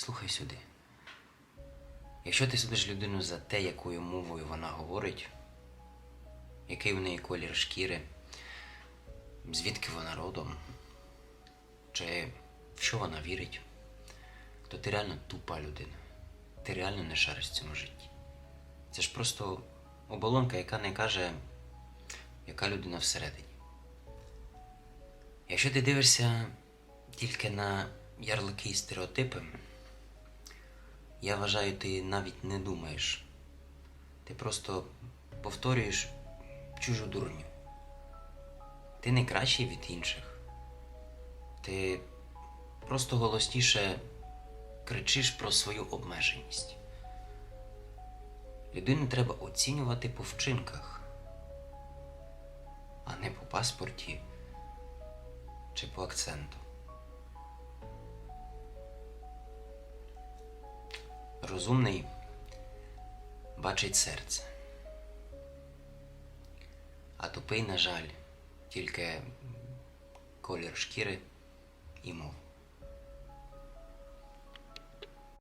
Слухай сюди. Якщо ти судиш людину за те, якою мовою вона говорить, який в неї колір шкіри, звідки вона родом, чи в що вона вірить, то ти реально тупа людина. Ти реально не шариш в цьому житті. Це ж просто оболонка, яка не каже, яка людина всередині. Якщо ти дивишся тільки на ярлики і стереотипи, я вважаю, ти навіть не думаєш. Ти просто повторюєш чужу дурню. Ти не кращий від інших. Ти просто голосніше кричиш про свою обмеженість. Людину треба оцінювати по вчинках, а не по паспорті чи по акценту. Розумний бачить серце, а тупий, на жаль, тільки колір шкіри і мову.